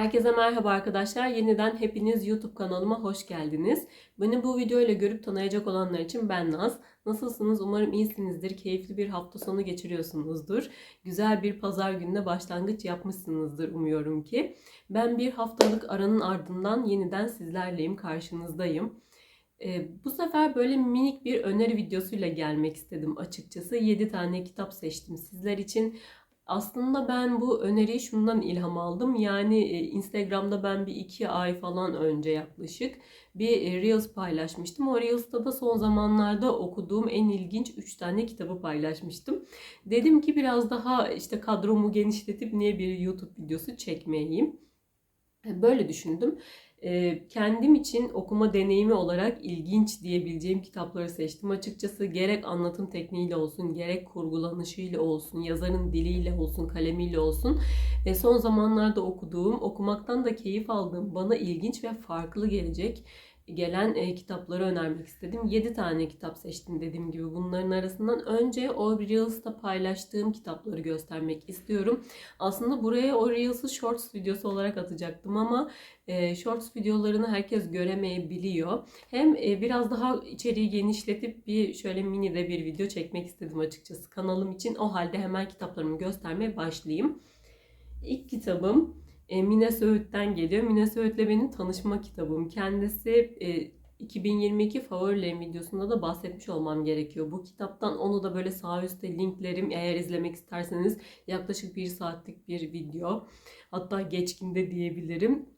Herkese merhaba arkadaşlar. Yeniden hepiniz YouTube kanalıma hoş geldiniz. Beni bu videoyla görüp tanıyacak olanlar için ben Naz. Nasılsınız? Umarım iyisinizdir. Keyifli bir hafta sonu geçiriyorsunuzdur. Güzel bir pazar gününe başlangıç yapmışsınızdır umuyorum ki. Ben bir haftalık aranın ardından yeniden sizlerleyim, karşınızdayım. Ee, bu sefer böyle minik bir öneri videosuyla gelmek istedim açıkçası. 7 tane kitap seçtim sizler için. Aslında ben bu öneriyi şundan ilham aldım. Yani e, Instagram'da ben bir iki ay falan önce yaklaşık bir e, Reels paylaşmıştım. O Reels'ta da son zamanlarda okuduğum en ilginç 3 tane kitabı paylaşmıştım. Dedim ki biraz daha işte kadromu genişletip niye bir YouTube videosu çekmeyeyim. Böyle düşündüm. Ee, kendim için okuma deneyimi olarak ilginç diyebileceğim kitapları seçtim. Açıkçası gerek anlatım tekniğiyle olsun, gerek kurgulanışıyla olsun, yazarın diliyle olsun, kalemiyle olsun. E, son zamanlarda okuduğum, okumaktan da keyif aldığım, bana ilginç ve farklı gelecek gelen e, kitapları önermek istedim. 7 tane kitap seçtim dediğim gibi. Bunların arasından önce o Reels'ta paylaştığım kitapları göstermek istiyorum. Aslında buraya o Reels'ı Shorts videosu olarak atacaktım ama e, Shorts videolarını herkes göremeyebiliyor. Hem e, biraz daha içeriği genişletip bir şöyle mini de bir video çekmek istedim açıkçası kanalım için. O halde hemen kitaplarımı göstermeye başlayayım. İlk kitabım e, Mine Söğüt'ten geliyor. Mine Söğüt'le benim tanışma kitabım. Kendisi e, 2022 favorilerim videosunda da bahsetmiş olmam gerekiyor. Bu kitaptan onu da böyle sağ üstte linklerim eğer izlemek isterseniz yaklaşık bir saatlik bir video. Hatta geçkinde diyebilirim.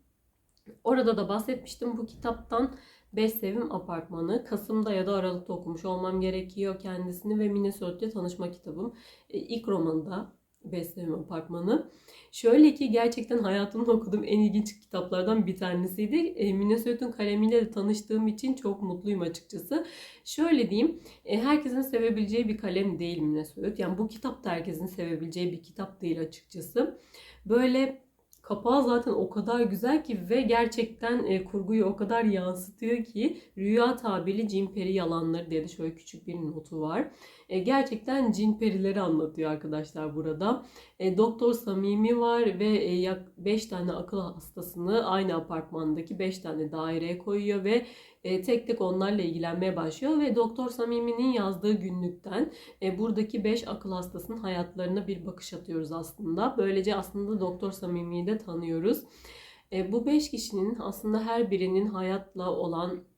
Orada da bahsetmiştim bu kitaptan. Beş Sevim Apartmanı. Kasım'da ya da Aralık'ta okumuş olmam gerekiyor kendisini ve Minnesota'ya tanışma kitabım. E, ilk romanında Besleme Apartmanı. Şöyle ki gerçekten hayatımda okuduğum en ilginç kitaplardan bir tanesiydi. E, Minnesota'nın kalemiyle de tanıştığım için çok mutluyum açıkçası. Şöyle diyeyim, e, herkesin sevebileceği bir kalem değil Minnesota. Yani bu kitap da herkesin sevebileceği bir kitap değil açıkçası. Böyle Kapağı zaten o kadar güzel ki ve gerçekten e, kurguyu o kadar yansıtıyor ki rüya tabiri cin peri yalanları diye de şöyle küçük bir notu var. E, gerçekten cin perileri anlatıyor arkadaşlar burada. E, Doktor Samimi var ve e, 5 tane akıl hastasını aynı apartmandaki 5 tane daireye koyuyor ve e, tek tek onlarla ilgilenmeye başlıyor ve Doktor Samimi'nin yazdığı günlükten e, buradaki 5 akıl hastasının hayatlarına bir bakış atıyoruz aslında. Böylece aslında Doktor Samimi'yi de tanıyoruz. E, bu 5 kişinin aslında her birinin hayatla olan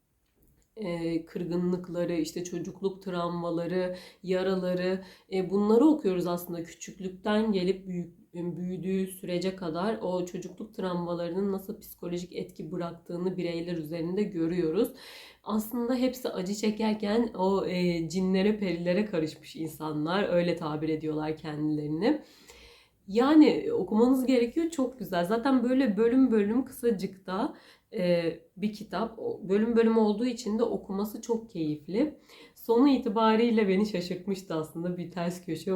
kırgınlıkları, işte çocukluk travmaları, yaraları bunları okuyoruz aslında küçüklükten gelip büyük büyüdüğü sürece kadar o çocukluk travmalarının nasıl psikolojik etki bıraktığını bireyler üzerinde görüyoruz. Aslında hepsi acı çekerken o cinlere perilere karışmış insanlar öyle tabir ediyorlar kendilerini. Yani okumanız gerekiyor çok güzel. Zaten böyle bölüm bölüm kısacıkta e, bir kitap. Bölüm bölüm olduğu için de okuması çok keyifli. Sonu itibariyle beni şaşırtmıştı aslında. Bir ters köşe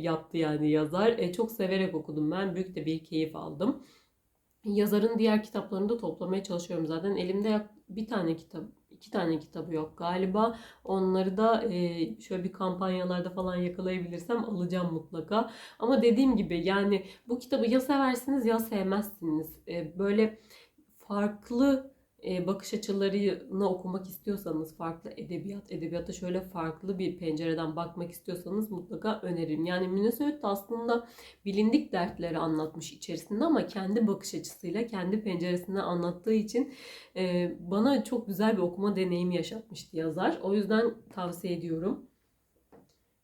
yaptı yani yazar. E, çok severek okudum ben. Büyük de bir keyif aldım. Yazarın diğer kitaplarını da toplamaya çalışıyorum zaten. Elimde bir tane kitap, iki tane kitabı yok galiba. Onları da e, şöyle bir kampanyalarda falan yakalayabilirsem alacağım mutlaka. Ama dediğim gibi yani bu kitabı ya seversiniz ya sevmezsiniz. E, böyle farklı e, bakış açılarını okumak istiyorsanız, farklı edebiyat, edebiyata şöyle farklı bir pencereden bakmak istiyorsanız mutlaka öneririm. Yani Minnesota aslında bilindik dertleri anlatmış içerisinde ama kendi bakış açısıyla, kendi penceresinden anlattığı için e, bana çok güzel bir okuma deneyimi yaşatmıştı yazar. O yüzden tavsiye ediyorum.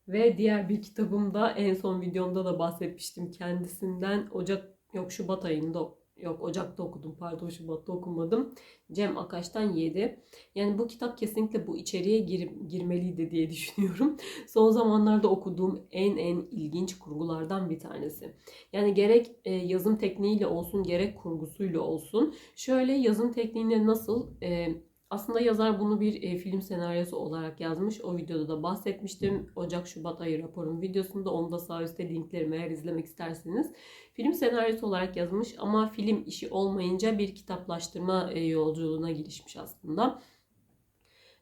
Ve diğer bir kitabımda en son videomda da bahsetmiştim kendisinden. Ocak yok Şubat ayında Yok Ocak'ta okudum pardon Şubat'ta okumadım. Cem Akaş'tan 7. Yani bu kitap kesinlikle bu içeriğe gir, girmeliydi diye düşünüyorum. Son zamanlarda okuduğum en en ilginç kurgulardan bir tanesi. Yani gerek e, yazım tekniğiyle olsun gerek kurgusuyla olsun. Şöyle yazım tekniğine nasıl e, aslında yazar bunu bir e, film senaryosu olarak yazmış. O videoda da bahsetmiştim. Ocak-Şubat ayı raporun videosunda. Onu da sağ üstte linklerimi eğer izlemek isterseniz. Film senaryosu olarak yazmış ama film işi olmayınca bir kitaplaştırma e, yolculuğuna girişmiş aslında.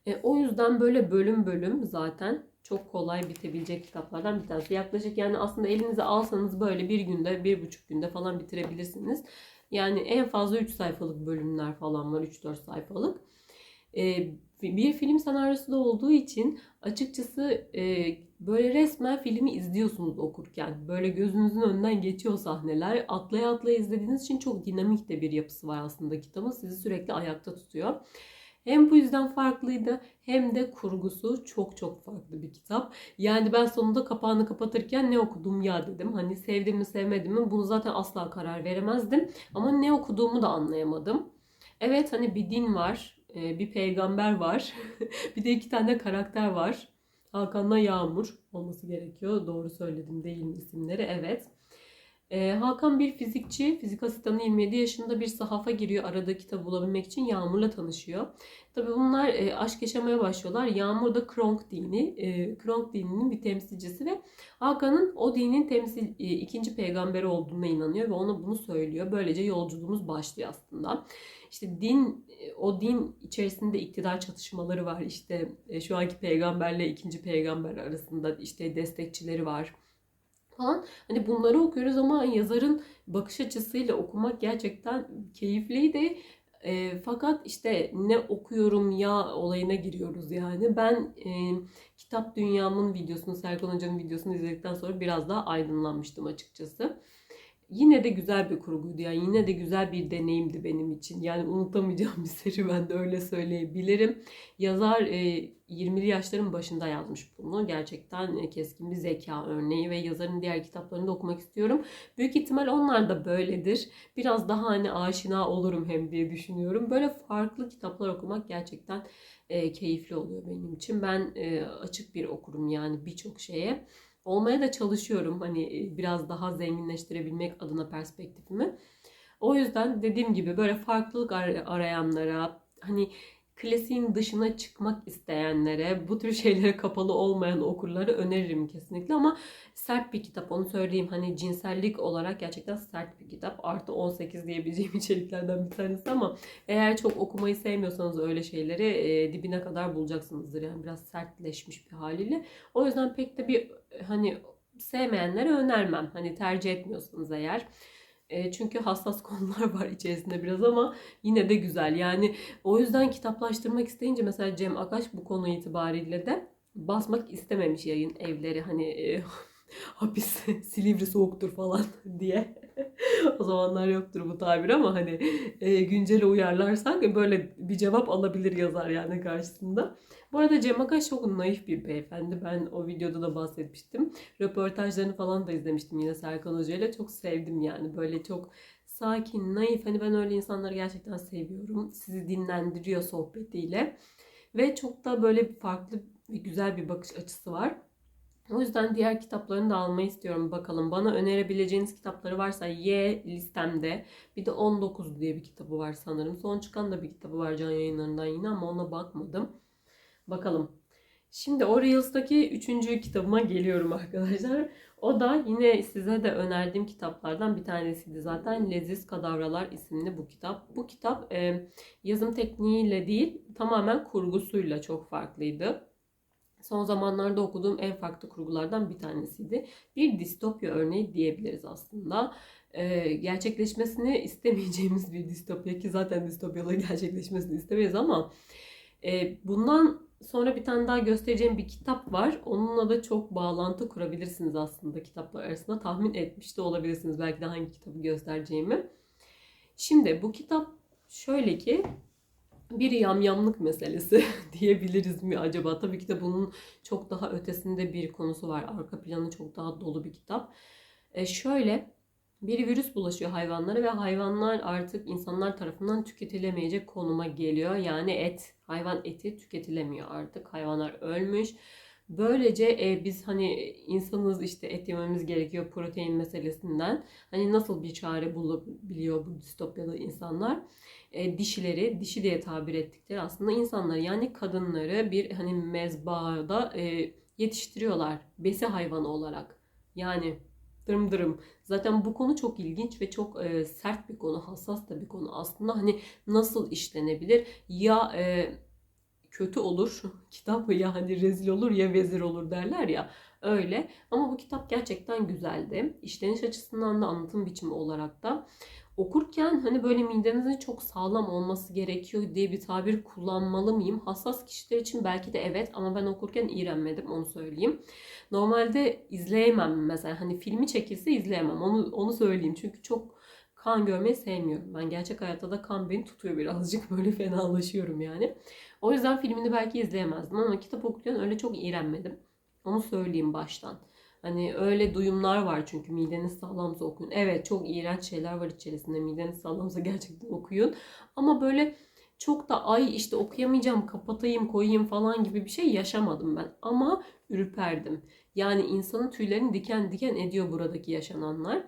E, o yüzden böyle bölüm bölüm zaten çok kolay bitebilecek kitaplardan bir tanesi. Yaklaşık yani aslında elinize alsanız böyle bir günde, bir buçuk günde falan bitirebilirsiniz. Yani en fazla 3 sayfalık bölümler falan var. 3-4 sayfalık. E, bir film senaryosu da olduğu için açıkçası e, böyle resmen filmi izliyorsunuz okurken. Böyle gözünüzün önünden geçiyor sahneler. Atlaya atlaya izlediğiniz için çok dinamik de bir yapısı var aslında kitabın. Sizi sürekli ayakta tutuyor. Hem bu yüzden farklıydı hem de kurgusu çok çok farklı bir kitap. Yani ben sonunda kapağını kapatırken ne okudum ya dedim. Hani sevdim mi sevmedim mi bunu zaten asla karar veremezdim. Ama ne okuduğumu da anlayamadım. Evet hani bir din var, e, bir peygamber var, bir de iki tane karakter var. Hakan'la Yağmur olması gerekiyor. Doğru söyledim değil mi isimleri? Evet. Ee, Hakan bir fizikçi, fizik asistanı 27 yaşında bir sahafa giriyor aradığı kitabı bulabilmek için Yağmur'la tanışıyor. Tabi bunlar e, aşk yaşamaya başlıyorlar. Yağmur da Kronk dini, e, Kronk dininin bir temsilcisi ve Hakan'ın o dinin temsil e, ikinci peygamberi olduğuna inanıyor ve ona bunu söylüyor. Böylece yolculuğumuz başlıyor aslında. İşte din, e, o din içerisinde iktidar çatışmaları var. İşte şu anki peygamberle ikinci peygamber arasında işte destekçileri var falan. Hani bunları okuyoruz ama yazarın bakış açısıyla okumak gerçekten keyifliydi. E, fakat işte ne okuyorum ya olayına giriyoruz yani. Ben e, kitap dünyamın videosunu, Serkan Hoca'nın videosunu izledikten sonra biraz daha aydınlanmıştım açıkçası yine de güzel bir kurguydu. Yani yine de güzel bir deneyimdi benim için. Yani unutamayacağım bir serüven de öyle söyleyebilirim. Yazar e, 20'li yaşların başında yazmış bunu. Gerçekten e, keskin bir zeka örneği ve yazarın diğer kitaplarını da okumak istiyorum. Büyük ihtimal onlar da böyledir. Biraz daha hani aşina olurum hem diye düşünüyorum. Böyle farklı kitaplar okumak gerçekten e, keyifli oluyor benim için. Ben e, açık bir okurum yani birçok şeye olmaya da çalışıyorum. Hani e, biraz daha zenginleştirebilmek adına perspektifimi. O yüzden dediğim gibi böyle farklılık arayanlara, hani klasiğin dışına çıkmak isteyenlere, bu tür şeylere kapalı olmayan okurları öneririm kesinlikle ama sert bir kitap onu söyleyeyim. Hani cinsellik olarak gerçekten sert bir kitap. Artı 18 diyebileceğim içeriklerden bir tanesi ama eğer çok okumayı sevmiyorsanız öyle şeyleri e, dibine kadar bulacaksınızdır. Yani biraz sertleşmiş bir haliyle. O yüzden pek de bir hani sevmeyenlere önermem. Hani tercih etmiyorsanız eğer. E, çünkü hassas konular var içerisinde biraz ama yine de güzel. Yani o yüzden kitaplaştırmak isteyince mesela Cem Akaş bu konu itibariyle de basmak istememiş yayın evleri hani e, hapis Silivri soğuktur falan diye. o zamanlar yoktur bu tabir ama hani e, güncele uyarlarsak böyle bir cevap alabilir yazar yani karşısında. Bu arada Cem Akaş çok naif bir beyefendi. Ben o videoda da bahsetmiştim. Röportajlarını falan da izlemiştim yine Serkan Hoca ile. Çok sevdim yani. Böyle çok sakin, naif. Hani ben öyle insanları gerçekten seviyorum. Sizi dinlendiriyor sohbetiyle. Ve çok da böyle farklı ve güzel bir bakış açısı var. O yüzden diğer kitaplarını da almayı istiyorum. Bakalım bana önerebileceğiniz kitapları varsa Y listemde. Bir de 19 diye bir kitabı var sanırım. Son çıkan da bir kitabı var can yayınlarından yine ama ona bakmadım. Bakalım. Şimdi o Reels'taki üçüncü kitabıma geliyorum arkadaşlar. O da yine size de önerdiğim kitaplardan bir tanesiydi zaten. Leziz Kadavralar isimli bu kitap. Bu kitap e, yazım tekniğiyle değil tamamen kurgusuyla çok farklıydı. Son zamanlarda okuduğum en farklı kurgulardan bir tanesiydi. Bir distopya örneği diyebiliriz aslında. Ee, gerçekleşmesini istemeyeceğimiz bir distopya ki zaten distopyaların gerçekleşmesini istemeyiz ama e, bundan sonra bir tane daha göstereceğim bir kitap var. Onunla da çok bağlantı kurabilirsiniz aslında kitaplar arasında. Tahmin etmiş de olabilirsiniz belki de hangi kitabı göstereceğimi. Şimdi bu kitap şöyle ki bir yamyamlık meselesi diyebiliriz mi acaba? Tabii ki de bunun çok daha ötesinde bir konusu var. Arka planı çok daha dolu bir kitap. E şöyle bir virüs bulaşıyor hayvanlara ve hayvanlar artık insanlar tarafından tüketilemeyecek konuma geliyor. Yani et, hayvan eti tüketilemiyor artık. Hayvanlar ölmüş. Böylece e, biz hani insanız işte et yememiz gerekiyor protein meselesinden. Hani nasıl bir çare bulabiliyor bu distopyalı insanlar? E, dişileri, dişi diye tabir ettikleri aslında insanlar yani kadınları bir hani mezbahada e, yetiştiriyorlar besi hayvanı olarak. Yani dırım dırım. Zaten bu konu çok ilginç ve çok e, sert bir konu, hassas da bir konu. Aslında hani nasıl işlenebilir? Ya e, kötü olur kitap ya hani rezil olur ya vezir olur derler ya öyle. Ama bu kitap gerçekten güzeldi. İşleniş açısından da anlatım biçimi olarak da. okurken hani böyle midenizin çok sağlam olması gerekiyor diye bir tabir kullanmalı mıyım? Hassas kişiler için belki de evet ama ben okurken iğrenmedim onu söyleyeyim. Normalde izleyemem mesela hani filmi çekilse izleyemem onu onu söyleyeyim çünkü çok kan görmeyi sevmiyorum. Ben gerçek hayatta da kan beni tutuyor birazcık böyle fenalaşıyorum yani. O yüzden filmini belki izleyemezdim ama kitap okurken öyle çok iğrenmedim. Onu söyleyeyim baştan. Hani öyle duyumlar var çünkü mideniz sağlamsa okuyun. Evet çok iğrenç şeyler var içerisinde. Mideniz sağlamsa gerçekten okuyun. Ama böyle çok da ay işte okuyamayacağım kapatayım koyayım falan gibi bir şey yaşamadım ben. Ama ürperdim. Yani insanın tüylerini diken diken ediyor buradaki yaşananlar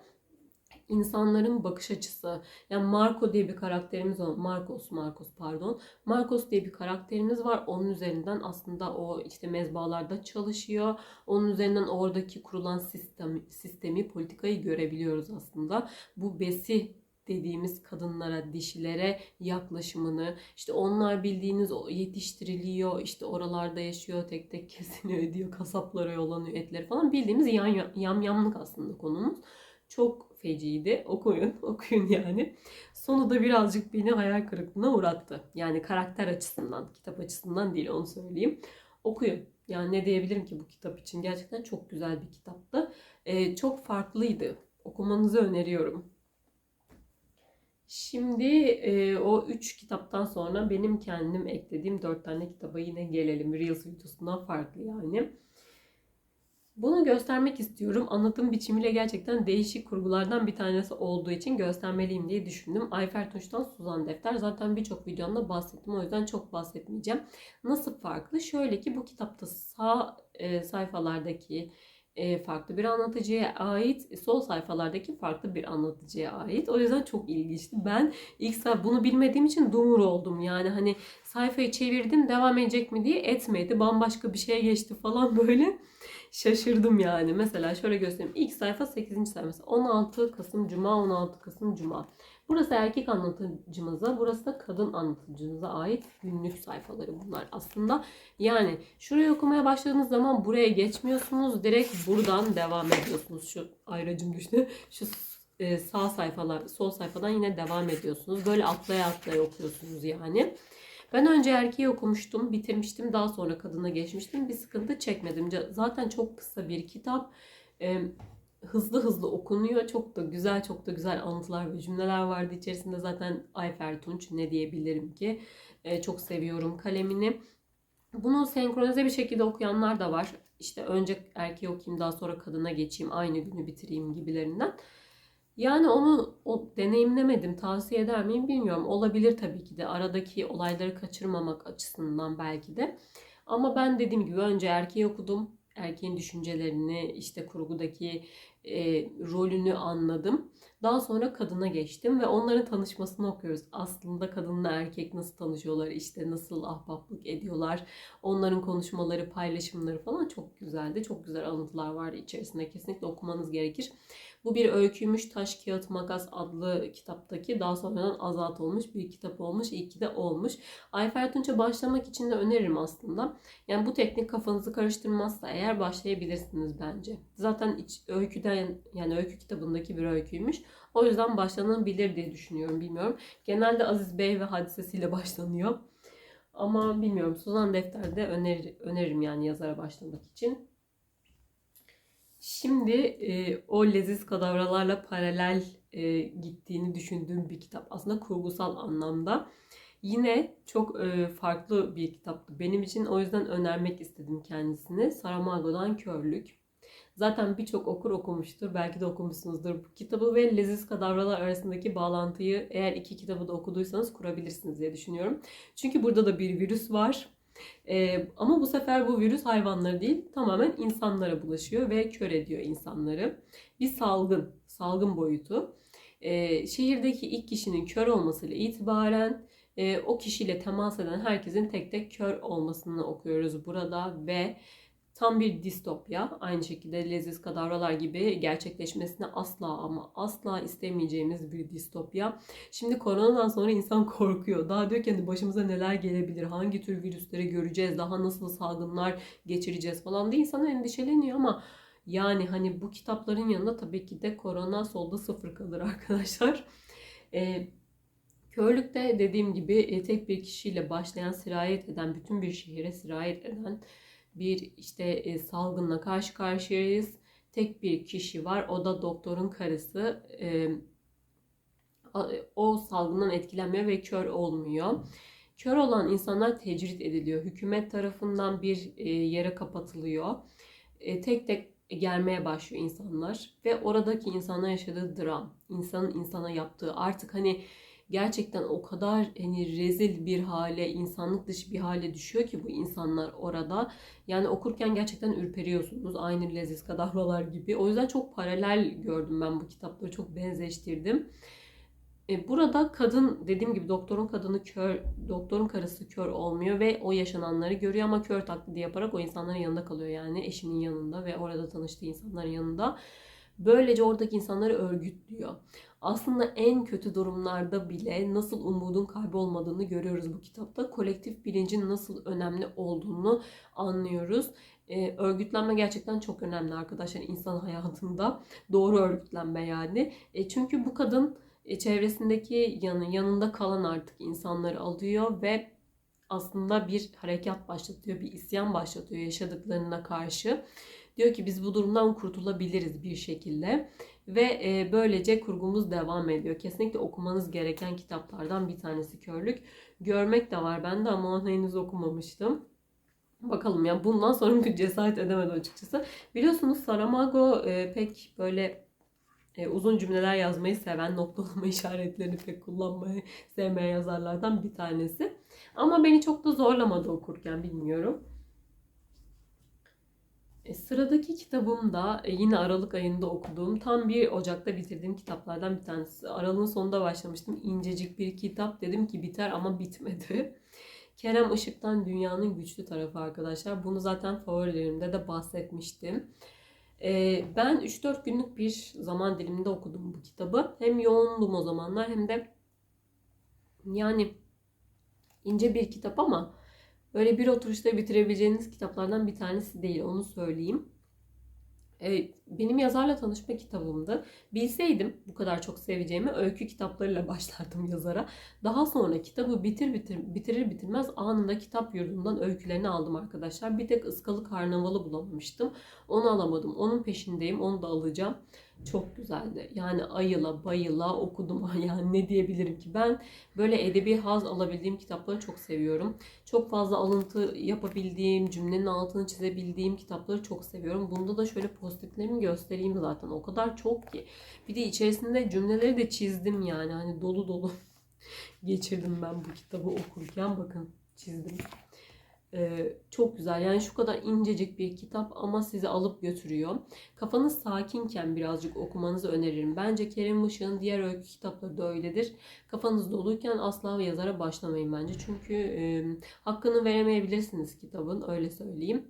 insanların bakış açısı. Yani Marco diye bir karakterimiz var. Marcos, Marcos pardon. Marcos diye bir karakterimiz var. Onun üzerinden aslında o işte mezbalarda çalışıyor. Onun üzerinden oradaki kurulan sistemi, sistemi politikayı görebiliyoruz aslında. Bu besi dediğimiz kadınlara, dişilere yaklaşımını, işte onlar bildiğiniz yetiştiriliyor, işte oralarda yaşıyor, tek tek kesiliyor, diyor, kasaplara yollanıyor etleri falan bildiğimiz yam, yamyamlık aslında konumuz. Çok feciydi. Okuyun, okuyun yani. Sonu da birazcık beni hayal kırıklığına uğrattı. Yani karakter açısından, kitap açısından değil onu söyleyeyim. Okuyun. Yani ne diyebilirim ki bu kitap için? Gerçekten çok güzel bir kitaptı. Ee, çok farklıydı. Okumanızı öneriyorum. Şimdi e, o üç kitaptan sonra benim kendim eklediğim dört tane kitaba yine gelelim. Reels videosundan farklı yani. Bunu göstermek istiyorum. Anlatım biçimiyle gerçekten değişik kurgulardan bir tanesi olduğu için göstermeliyim diye düşündüm. Ayfer Tunç'tan Suzan Defter. Zaten birçok videomda bahsettim. O yüzden çok bahsetmeyeceğim. Nasıl farklı? Şöyle ki bu kitapta sağ e, sayfalardaki e, farklı bir anlatıcıya ait, sol sayfalardaki farklı bir anlatıcıya ait. O yüzden çok ilginçti. Ben ilk sayfa bunu bilmediğim için dumur oldum. Yani hani sayfayı çevirdim devam edecek mi diye etmedi. Bambaşka bir şeye geçti falan böyle şaşırdım yani. Mesela şöyle göstereyim. İlk sayfa 8. sayfası. 16 Kasım Cuma, 16 Kasım Cuma. Burası erkek anlatıcımıza, burası da kadın anlatıcımıza ait günlük sayfaları bunlar aslında. Yani şurayı okumaya başladığınız zaman buraya geçmiyorsunuz. Direkt buradan devam ediyorsunuz. Şu ayracım düştü. Şu e, sağ sayfalar, sol sayfadan yine devam ediyorsunuz. Böyle atlaya atlaya okuyorsunuz yani. Ben önce erkeği okumuştum, bitirmiştim. Daha sonra kadına geçmiştim. Bir sıkıntı çekmedim. Zaten çok kısa bir kitap. Ee, hızlı hızlı okunuyor. Çok da güzel, çok da güzel anlatılar ve cümleler vardı içerisinde. Zaten Ayfer Tunç ne diyebilirim ki. Ee, çok seviyorum kalemini. Bunu senkronize bir şekilde okuyanlar da var. İşte önce erkeği okuyayım daha sonra kadına geçeyim aynı günü bitireyim gibilerinden. Yani onu o deneyimlemedim. Tavsiye eder miyim bilmiyorum. Olabilir tabii ki de. Aradaki olayları kaçırmamak açısından belki de. Ama ben dediğim gibi önce erkeği okudum. Erkeğin düşüncelerini, işte kurgudaki e, rolünü anladım. Daha sonra kadına geçtim ve onların tanışmasını okuyoruz. Aslında kadınla erkek nasıl tanışıyorlar, işte nasıl ahbaplık ediyorlar. Onların konuşmaları, paylaşımları falan çok güzeldi. Çok güzel alıntılar vardı içerisinde. Kesinlikle okumanız gerekir. Bu bir öyküymüş Taş Kağıt Makas adlı kitaptaki daha sonradan azat olmuş bir kitap olmuş. İyi ki de olmuş. Ayfer Tunç'a başlamak için de öneririm aslında. Yani bu teknik kafanızı karıştırmazsa eğer başlayabilirsiniz bence. Zaten iç, öyküden yani öykü kitabındaki bir öyküymüş. O yüzden başlanabilir diye düşünüyorum bilmiyorum. Genelde Aziz Bey ve hadisesiyle başlanıyor. Ama bilmiyorum Suzan Defter'de öner, öneririm yani yazara başlamak için. Şimdi e, o leziz kadavralarla paralel e, gittiğini düşündüğüm bir kitap. Aslında kurgusal anlamda. Yine çok e, farklı bir kitaptı. Benim için o yüzden önermek istedim kendisini. Saramago'dan Körlük. Zaten birçok okur okumuştur. Belki de okumuşsunuzdur bu kitabı ve leziz kadavralar arasındaki bağlantıyı eğer iki kitabı da okuduysanız kurabilirsiniz diye düşünüyorum. Çünkü burada da bir virüs var ee, ama bu sefer bu virüs hayvanlara değil tamamen insanlara bulaşıyor ve kör ediyor insanları. Bir salgın, salgın boyutu. Ee, şehirdeki ilk kişinin kör olmasıyla itibaren e, o kişiyle temas eden herkesin tek tek kör olmasını okuyoruz burada ve Tam bir distopya. Aynı şekilde leziz kadavralar gibi gerçekleşmesini asla ama asla istemeyeceğimiz bir distopya. Şimdi koronadan sonra insan korkuyor. Daha diyor ki hani başımıza neler gelebilir, hangi tür virüsleri göreceğiz, daha nasıl salgınlar geçireceğiz falan diye insan endişeleniyor ama yani hani bu kitapların yanında tabii ki de korona solda sıfır kalır arkadaşlar. E, körlükte dediğim gibi e, tek bir kişiyle başlayan, sirayet eden, bütün bir şehire sirayet eden bir işte e, salgınla karşı karşıyayız. Tek bir kişi var, o da doktorun karısı. E, o salgından etkilenmiyor ve kör olmuyor. Kör olan insanlar tecrit ediliyor. Hükümet tarafından bir e, yere kapatılıyor. E, tek tek gelmeye başlıyor insanlar ve oradaki insanlar yaşadığı dram, insanın insana yaptığı artık hani gerçekten o kadar hani rezil bir hale, insanlık dışı bir hale düşüyor ki bu insanlar orada. Yani okurken gerçekten ürperiyorsunuz. Aynı leziz kadavralar gibi. O yüzden çok paralel gördüm ben bu kitapları. Çok benzeştirdim. E, burada kadın dediğim gibi doktorun kadını kör, doktorun karısı kör olmuyor ve o yaşananları görüyor ama kör taklidi yaparak o insanların yanında kalıyor yani eşinin yanında ve orada tanıştığı insanların yanında. Böylece oradaki insanları örgütlüyor. Aslında en kötü durumlarda bile nasıl umudun kaybolmadığını görüyoruz bu kitapta. Kolektif bilincin nasıl önemli olduğunu anlıyoruz. Ee, örgütlenme gerçekten çok önemli arkadaşlar insan hayatında. Doğru örgütlenme yani. E, çünkü bu kadın e, çevresindeki yanı, yanında kalan artık insanları alıyor ve aslında bir harekat başlatıyor, bir isyan başlatıyor yaşadıklarına karşı. Diyor ki biz bu durumdan kurtulabiliriz bir şekilde ve e, böylece kurgumuz devam ediyor. Kesinlikle okumanız gereken kitaplardan bir tanesi Körlük. Görmek de var bende ama onu henüz okumamıştım. Bakalım ya bundan sonra bir cesaret edemedim açıkçası. Biliyorsunuz Saramago e, pek böyle e, uzun cümleler yazmayı seven, noktalama işaretlerini pek kullanmayı sevmeyen yazarlardan bir tanesi. Ama beni çok da zorlamadı okurken bilmiyorum. E, sıradaki kitabım da e, yine Aralık ayında okuduğum, tam bir Ocak'ta bitirdiğim kitaplardan bir tanesi. Aralığın sonunda başlamıştım. İncecik bir kitap. Dedim ki biter ama bitmedi. Kerem Işık'tan Dünyanın Güçlü Tarafı arkadaşlar. Bunu zaten favorilerimde de bahsetmiştim. Ee, ben 3-4 günlük bir zaman diliminde okudum bu kitabı. Hem yoğundum o zamanlar hem de yani ince bir kitap ama böyle bir oturuşta bitirebileceğiniz kitaplardan bir tanesi değil onu söyleyeyim. Evet, benim yazarla tanışma kitabımdı. Bilseydim bu kadar çok seveceğimi öykü kitaplarıyla başlardım yazara. Daha sonra kitabı bitir, bitir bitirir bitirmez anında kitap yurdundan öykülerini aldım arkadaşlar. Bir tek ıskalı karnavalı bulamamıştım. Onu alamadım. Onun peşindeyim. Onu da alacağım çok güzeldi. Yani ayıla bayıla okudum. Yani ne diyebilirim ki? Ben böyle edebi haz alabildiğim kitapları çok seviyorum. Çok fazla alıntı yapabildiğim, cümlenin altını çizebildiğim kitapları çok seviyorum. Bunda da şöyle göstereyim zaten. O kadar çok ki. Bir de içerisinde cümleleri de çizdim yani. Hani dolu dolu geçirdim ben bu kitabı okurken. Bakın çizdim. Ee, çok güzel. Yani şu kadar incecik bir kitap ama sizi alıp götürüyor. Kafanız sakinken birazcık okumanızı öneririm. Bence Kerim Işık'ın diğer öykü kitapları da öyledir. Kafanız doluyken asla yazara başlamayın bence. Çünkü e, hakkını veremeyebilirsiniz kitabın öyle söyleyeyim.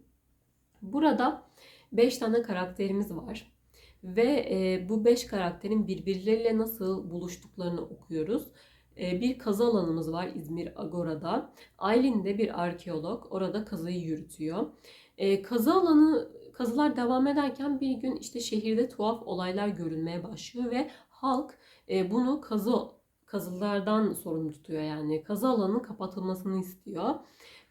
Burada 5 tane karakterimiz var. Ve e, bu 5 karakterin birbirleriyle nasıl buluştuklarını okuyoruz. Ee, bir kazı alanımız var İzmir Agora'da. Aylin de bir arkeolog. Orada kazıyı yürütüyor. Ee, kazı alanı kazılar devam ederken bir gün işte şehirde tuhaf olaylar görülmeye başlıyor ve halk e, bunu kazı kazılardan sorumlu tutuyor yani kazı alanının kapatılmasını istiyor.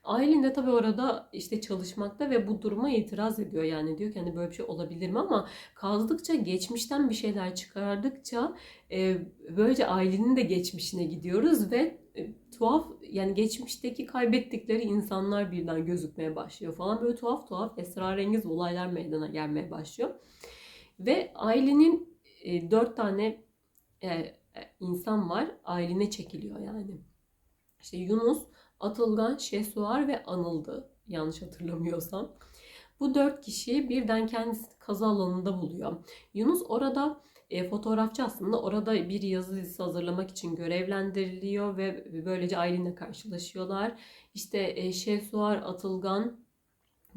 Aylin de tabii orada işte çalışmakta ve bu duruma itiraz ediyor. Yani diyor ki hani böyle bir şey olabilir mi ama kazdıkça geçmişten bir şeyler çıkardıkça e, böylece Aylin'in de geçmişine gidiyoruz ve e, tuhaf yani geçmişteki kaybettikleri insanlar birden gözükmeye başlıyor falan. Böyle tuhaf tuhaf esrarengiz olaylar meydana gelmeye başlıyor. Ve Aylin'in e, dört tane e, e insan var. Aylin'e çekiliyor yani. İşte Yunus, Atılgan, Şehsuar ve Anıl'dı yanlış hatırlamıyorsam. Bu dört kişi birden kendisi kazı alanında buluyor. Yunus orada e, fotoğrafçı aslında orada bir yazı dizisi hazırlamak için görevlendiriliyor ve böylece Aylin'le karşılaşıyorlar. İşte e, Şehsuar, Atılgan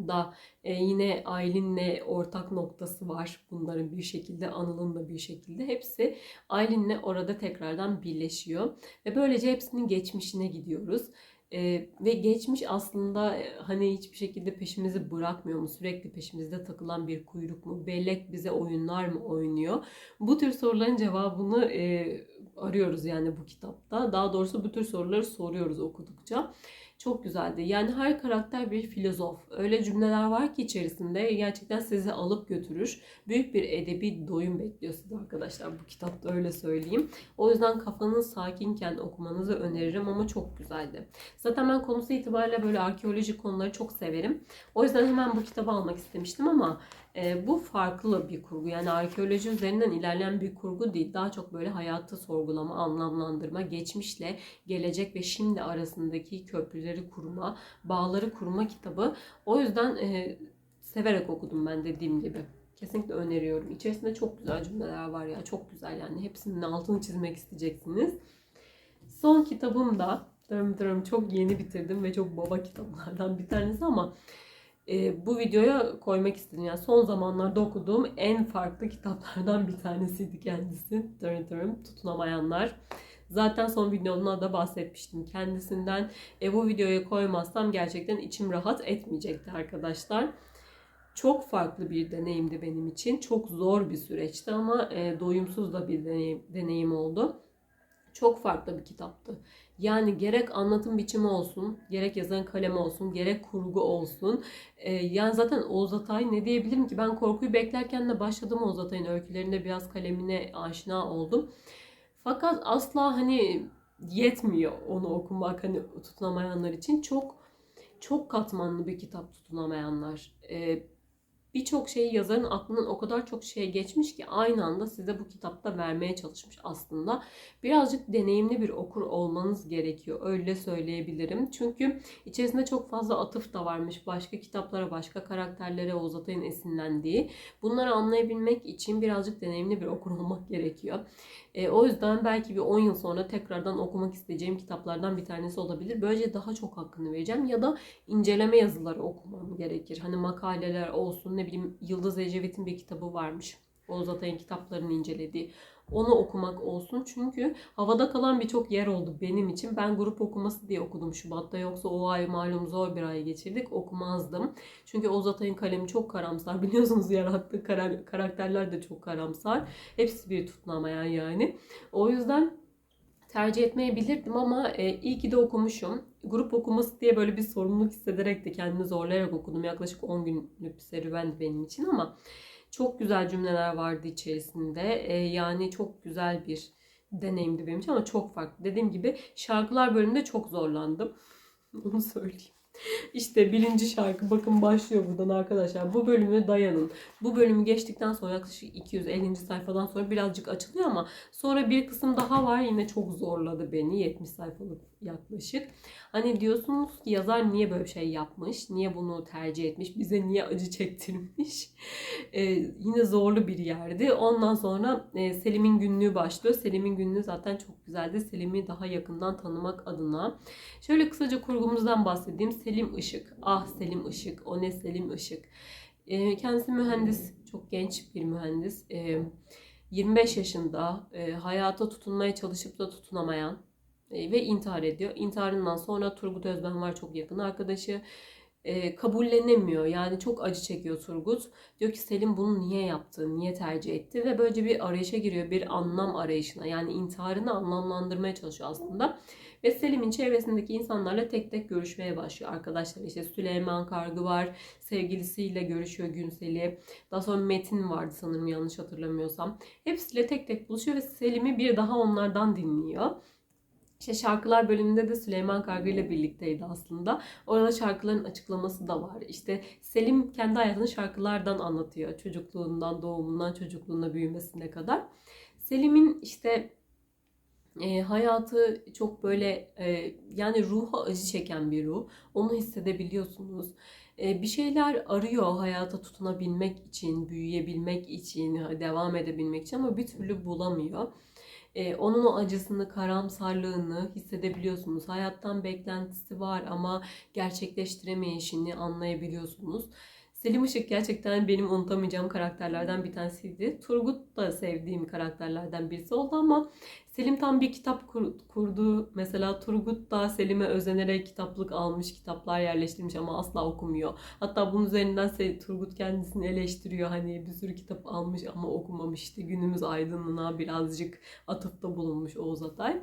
da e, yine Aylin'le ortak noktası var. Bunların bir şekilde, Anıl'ın da bir şekilde. Hepsi Aylin'le orada tekrardan birleşiyor. Ve böylece hepsinin geçmişine gidiyoruz. Ee, ve geçmiş aslında hani hiçbir şekilde peşimizi bırakmıyor mu? Sürekli peşimizde takılan bir kuyruk mu? Bellek bize oyunlar mı oynuyor? Bu tür soruların cevabını e, arıyoruz yani bu kitapta. Daha doğrusu bu tür soruları soruyoruz okudukça. Çok güzeldi. Yani her karakter bir filozof. Öyle cümleler var ki içerisinde gerçekten sizi alıp götürür. Büyük bir edebi doyum bekliyor sizi arkadaşlar bu kitapta öyle söyleyeyim. O yüzden kafanız sakinken okumanızı öneririm ama çok güzeldi. Zaten ben konusu itibariyle böyle arkeolojik konuları çok severim. O yüzden hemen bu kitabı almak istemiştim ama e, bu farklı bir kurgu. Yani arkeoloji üzerinden ilerleyen bir kurgu değil. Daha çok böyle hayatı sorgulama, anlamlandırma, geçmişle gelecek ve şimdi arasındaki köprüleri kurma, bağları kurma kitabı. O yüzden e, severek okudum ben dediğim gibi. Kesinlikle öneriyorum. İçerisinde çok güzel cümleler var ya. Çok güzel yani. Hepsinin altını çizmek isteyeceksiniz. Son kitabım da dırım dırım çok yeni bitirdim ve çok baba kitaplardan bir tanesi ama e, bu videoya koymak istedim. Yani son zamanlarda okuduğum en farklı kitaplardan bir tanesiydi kendisi. Dırım dırım tutunamayanlar. Zaten son videomda da bahsetmiştim kendisinden. E, bu videoya koymazsam gerçekten içim rahat etmeyecekti arkadaşlar. Çok farklı bir deneyimdi benim için. Çok zor bir süreçti ama e, doyumsuz da bir deneyim, deneyim oldu. Çok farklı bir kitaptı. Yani gerek anlatım biçimi olsun, gerek yazan kalemi olsun, gerek kurgu olsun. Ee, yani zaten Oğuz Atay ne diyebilirim ki? Ben korkuyu beklerken de başladım Oğuz Atay'ın öykülerinde biraz kalemine aşina oldum. Fakat asla hani yetmiyor onu okumak hani tutunamayanlar için. Çok çok katmanlı bir kitap tutunamayanlar. Ee, birçok şeyi yazarın aklının o kadar çok şey geçmiş ki aynı anda size bu kitapta vermeye çalışmış aslında. Birazcık deneyimli bir okur olmanız gerekiyor. Öyle söyleyebilirim. Çünkü içerisinde çok fazla atıf da varmış. Başka kitaplara, başka karakterlere Oğuz Atay'ın esinlendiği. Bunları anlayabilmek için birazcık deneyimli bir okur olmak gerekiyor. E, o yüzden belki bir 10 yıl sonra tekrardan okumak isteyeceğim kitaplardan bir tanesi olabilir. Böylece daha çok hakkını vereceğim ya da inceleme yazıları okumam gerekir. Hani makaleler olsun ne bileyim Yıldız Ecevit'in bir kitabı varmış. Oğuz Atay'ın kitaplarını incelediği. Onu okumak olsun. Çünkü havada kalan birçok yer oldu benim için. Ben grup okuması diye okudum Şubat'ta. Yoksa o ay malum zor bir ay geçirdik. Okumazdım. Çünkü Oğuz Atay'ın kalemi çok karamsar. Biliyorsunuz yarattığı karakterler de çok karamsar. Hepsi bir tutulamayan yani. O yüzden tercih etmeyebilirdim ama e, iyi ki de okumuşum. Grup okuması diye böyle bir sorumluluk hissederek de kendimi zorlayarak okudum. Yaklaşık 10 günlük bir serüvendi benim için ama çok güzel cümleler vardı içerisinde. E, yani çok güzel bir deneyimdi benim için ama çok farklı. Dediğim gibi şarkılar bölümünde çok zorlandım. Onu söyleyeyim. İşte birinci şarkı bakın başlıyor buradan arkadaşlar. Bu bölümü dayanın. Bu bölümü geçtikten sonra yaklaşık 250. sayfadan sonra birazcık açılıyor ama sonra bir kısım daha var yine çok zorladı beni. 70 sayfalık yaklaşık. Hani diyorsunuz ki yazar niye böyle bir şey yapmış? Niye bunu tercih etmiş? Bize niye acı çektirmiş? Ee, yine zorlu bir yerdi. Ondan sonra e, Selim'in günlüğü başlıyor. Selim'in günlüğü zaten çok güzeldi. Selim'i daha yakından tanımak adına. Şöyle kısaca kurgumuzdan bahsedeyim. Selim Işık. Ah Selim Işık. O ne Selim Işık. Ee, kendisi mühendis. Çok genç bir mühendis. Ee, 25 yaşında e, hayata tutunmaya çalışıp da tutunamayan ve intihar ediyor. İntiharından sonra Turgut Özben var çok yakın arkadaşı. E, kabullenemiyor. Yani çok acı çekiyor Turgut. Diyor ki Selim bunu niye yaptı, niye tercih etti ve böylece bir arayışa giriyor. Bir anlam arayışına. Yani intiharını anlamlandırmaya çalışıyor aslında. Ve Selim'in çevresindeki insanlarla tek tek görüşmeye başlıyor. Arkadaşlar işte Süleyman Kargı var. Sevgilisiyle görüşüyor Günsel'i. Daha sonra Metin vardı sanırım yanlış hatırlamıyorsam. Hepsiyle tek tek buluşuyor ve Selim'i bir daha onlardan dinliyor. İşte şarkılar bölümünde de Süleyman Kargı ile birlikteydi aslında. Orada şarkıların açıklaması da var. İşte Selim kendi hayatını şarkılardan anlatıyor. Çocukluğundan, doğumundan, çocukluğuna büyümesine kadar. Selim'in işte e, hayatı çok böyle e, yani ruha acı çeken bir ruh. Onu hissedebiliyorsunuz. E, bir şeyler arıyor hayata tutunabilmek için, büyüyebilmek için, devam edebilmek için ama bir türlü bulamıyor. E, onun o acısını, karamsarlığını hissedebiliyorsunuz. Hayattan beklentisi var ama gerçekleştiremeyişini anlayabiliyorsunuz. Selim Işık gerçekten benim unutamayacağım karakterlerden bir tanesiydi. Turgut da sevdiğim karakterlerden birisi oldu ama Selim tam bir kitap kur- kurdu. Mesela Turgut da Selim'e özenerek kitaplık almış, kitaplar yerleştirmiş ama asla okumuyor. Hatta bunun üzerinden Se- Turgut kendisini eleştiriyor. Hani bir sürü kitap almış ama okumamış. İşte günümüz aydınlığına birazcık atıfta bulunmuş Oğuz Atay.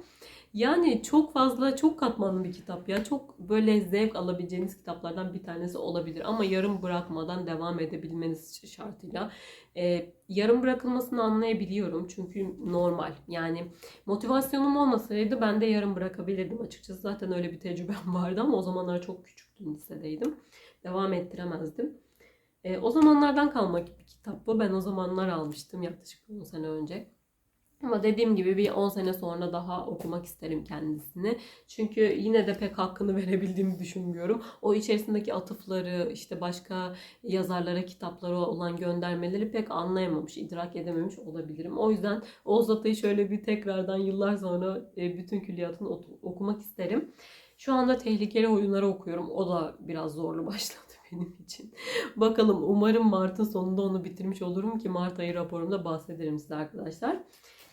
Yani çok fazla, çok katmanlı bir kitap ya. Çok böyle zevk alabileceğiniz kitaplardan bir tanesi olabilir. Ama yarım bırakmadan devam edebilmeniz şartıyla. Ee, yarım bırakılmasını anlayabiliyorum. Çünkü normal. Yani motivasyonum olmasaydı ben de yarım bırakabilirdim açıkçası. Zaten öyle bir tecrübem vardı ama o zamanlar çok küçüktüm, lisedeydim. Devam ettiremezdim. Ee, o zamanlardan kalma bir kitap bu. Ben o zamanlar almıştım yaklaşık 10 sene önce. Ama dediğim gibi bir 10 sene sonra daha okumak isterim kendisini. Çünkü yine de pek hakkını verebildiğimi düşünmüyorum. O içerisindeki atıfları, işte başka yazarlara, kitaplara olan göndermeleri pek anlayamamış, idrak edememiş olabilirim. O yüzden Oğuz Atay'ı şöyle bir tekrardan yıllar sonra e, bütün külliyatını okumak isterim. Şu anda tehlikeli oyunları okuyorum. O da biraz zorlu başladı benim için. Bakalım umarım Mart'ın sonunda onu bitirmiş olurum ki Mart ayı raporumda bahsederim size arkadaşlar.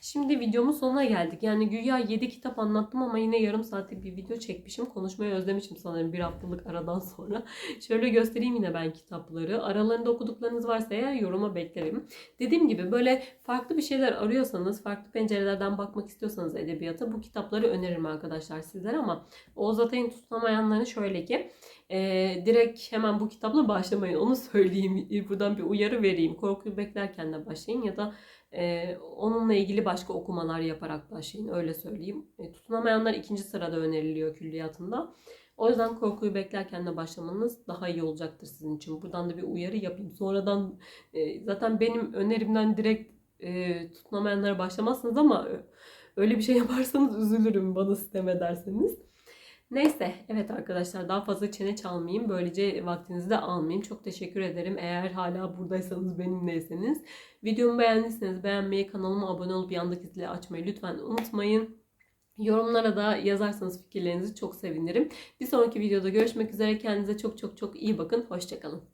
Şimdi videomun sonuna geldik. Yani güya 7 kitap anlattım ama yine yarım saatlik bir video çekmişim. Konuşmayı özlemişim sanırım bir haftalık aradan sonra. Şöyle göstereyim yine ben kitapları. Aralarında okuduklarınız varsa eğer yoruma beklerim. Dediğim gibi böyle farklı bir şeyler arıyorsanız, farklı pencerelerden bakmak istiyorsanız edebiyata bu kitapları öneririm arkadaşlar sizlere ama Oğuz Atay'ın tutunamayanları şöyle ki e, direkt hemen bu kitapla başlamayın onu söyleyeyim. Buradan bir uyarı vereyim. Korkuyu beklerken de başlayın ya da ee, onunla ilgili başka okumalar yaparak başlayın öyle söyleyeyim. E, tutunamayanlar ikinci sırada öneriliyor külliyatında. O yüzden korkuyu beklerken de başlamanız daha iyi olacaktır sizin için. Buradan da bir uyarı yapayım. Sonradan e, zaten benim önerimden direkt e, tutunamayanlara başlamazsınız ama öyle bir şey yaparsanız üzülürüm bana sistem ederseniz. Neyse evet arkadaşlar daha fazla çene çalmayayım. Böylece vaktinizi de almayayım. Çok teşekkür ederim. Eğer hala buradaysanız benimleyseniz. Videomu beğendiyseniz beğenmeyi, kanalıma abone olup yandaki zili açmayı lütfen unutmayın. Yorumlara da yazarsanız fikirlerinizi çok sevinirim. Bir sonraki videoda görüşmek üzere. Kendinize çok çok çok iyi bakın. Hoşçakalın.